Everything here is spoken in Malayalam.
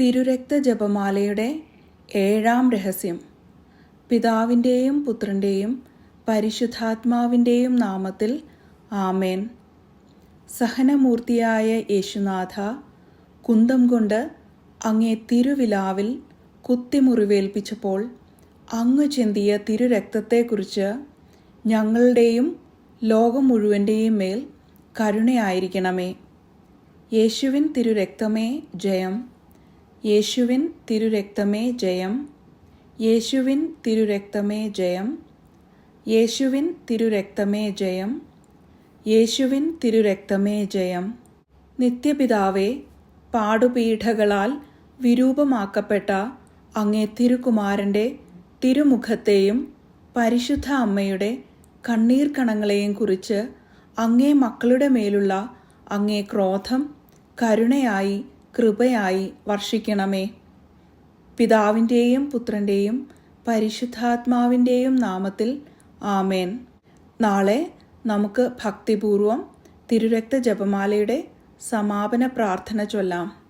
തിരുരക്ത ജപമാലയുടെ ഏഴാം രഹസ്യം. പിതാവിന്റെയും പുത്രന്റെയും പരിശുദ്ധാത്മാവിന്റെയും നാമത്തിൽ ആമേൻ. സഹനമൂർത്തിയായ യേശുനാഥ കുന്തം കൊണ്ട് അങ്ങേ തിരുവിലാവിൽ കുത്തിമുറിവേൽപ്പിച്ചപ്പോൾ അങ്ങ് ചിന്തിയ തിരുരക്തത്തെക്കുറിച്ച് ഞങ്ങളുടെയും ലോകം മുഴുവന്റെയും മേൽ കരുണയായിരിക്കണമേ. യേശുവിൻ തിരുരക്തമേ ജയം. യേശുവിൻ തിരുരക്തമേ ജയം. യേശുവിൻ തിരുരക്തമേ ജയം. യേശുവിൻ തിരുരക്തമേ ജയം. യേശുവിൻ തിരുരക്തമേ ജയം. നിത്യപിതാവേ പാടുപീഠകളാൽ വിരൂപമാക്കപ്പെട്ട അങ്ങേ തിരുകുമാരന്റെ തിരുമുഖത്തെയും പരിശുദ്ധ അമ്മയുടെ കണ്ണീർ കണങ്ങളെയും കുറിച്ച് അങ്ങേ മക്കളുടെ മേലുള്ള അങ്ങേ ക്രോധം കരുണയായി കൃപയായി വർഷിക്കണമേ. പിതാവിന്റെയും പുത്രന്റെയും പരിശുദ്ധാത്മാവിന്റെയും നാമത്തിൽ ആമേൻ. നാളെ നമുക്ക് ഭക്തിപൂർവം തിരുരക്ത ജപമാലയുടെ സമാപന പ്രാർത്ഥന ചൊല്ലാം.